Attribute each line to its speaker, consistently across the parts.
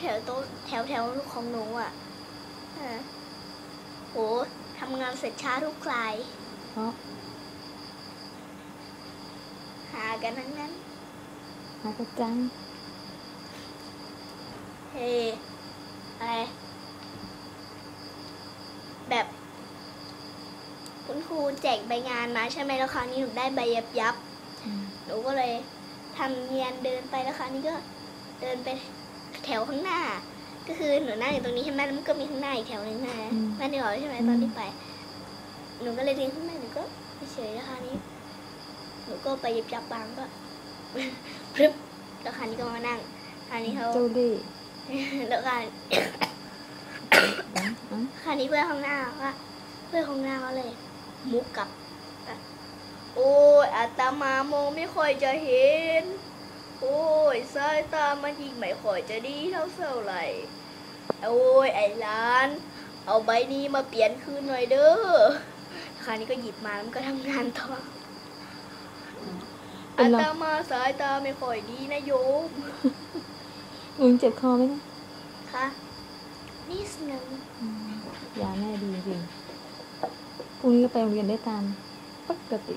Speaker 1: แถวโต๊ะแถวแถวของหนูอะเออโหทำงานเสร็จช้าทุกราย
Speaker 2: เพราะ
Speaker 1: หากันทั้งนั้น
Speaker 2: หากระจัง
Speaker 1: เฮ้อะไรแบบคุณครูแจกใบงานมาใช่ไหมแล้วคราวนี้หนูได้ใบยับยับ
Speaker 2: อืม
Speaker 1: หนูก็เลยทำเนียนเดินไปแล้วคราวนี้ก็เดินไป แถวข้างหน้า ก็คือหนูนั่งอยู่ตรงนี้ใช่ไหมแล้วมันก็มีข้างหน้าอีกแถวหนึงใช่ไหมแม่ได้บอกใช่ไหมตอนที่ไป หนูก็เลยเดินข้างหน้าหนูก็เฉยๆแล้วคราวนี้ หนูก็ไปหยิบจับบางก็พรึบแล้วคราวนี้ก็มานั่งคราวนี้เขา
Speaker 2: เจ้าเล่ห์
Speaker 1: แล้วคราว
Speaker 2: อ๋ออ๋อ
Speaker 1: คราวนี้เพื่อนข้างหน้าก็เพื่อนข้างหน้าก็เลย มุกกลับอะโอ้ยอาตมามองไม่ค่อยจะเห็น โอ้ยสายตามันยิงไม่ค่อยจะดีเท่าเท่าไหร่โอ้ยไอ้หลาน เอาใบนี้มาเปลี่ยนคืนหน่อยเด้อคราวนี้ก็หยิบมาแล้วมันก็ทำงานต่อ
Speaker 2: เป็
Speaker 1: อาน
Speaker 2: ไร
Speaker 1: ตมาสายตาไม่ค่อยดีนะโยม
Speaker 2: มึงเจ็บคอไหมเนี่ย
Speaker 1: ค่ะนิดนึง
Speaker 2: อืมยาแม่ดีจริงพรุ่งนี้ก็ไปโรงเรียนได้ตามปกติ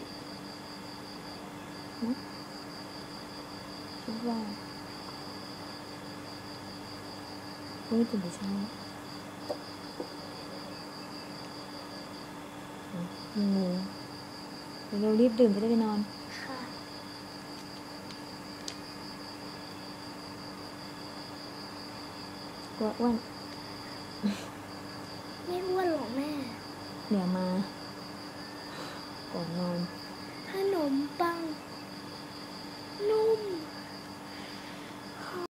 Speaker 2: นะ คิดว่าพรุ่งนี้ตื่นแต่เช้าอืมเดี๋ยวเรารีบดื่มจะได้ไปนอน
Speaker 1: ค่ะ
Speaker 2: กลัวอ้วน
Speaker 1: ไม่อ้วนหรอกแม่
Speaker 2: เดี๋ยวมา ก่อนนอน
Speaker 1: ขนมปังนุ่ม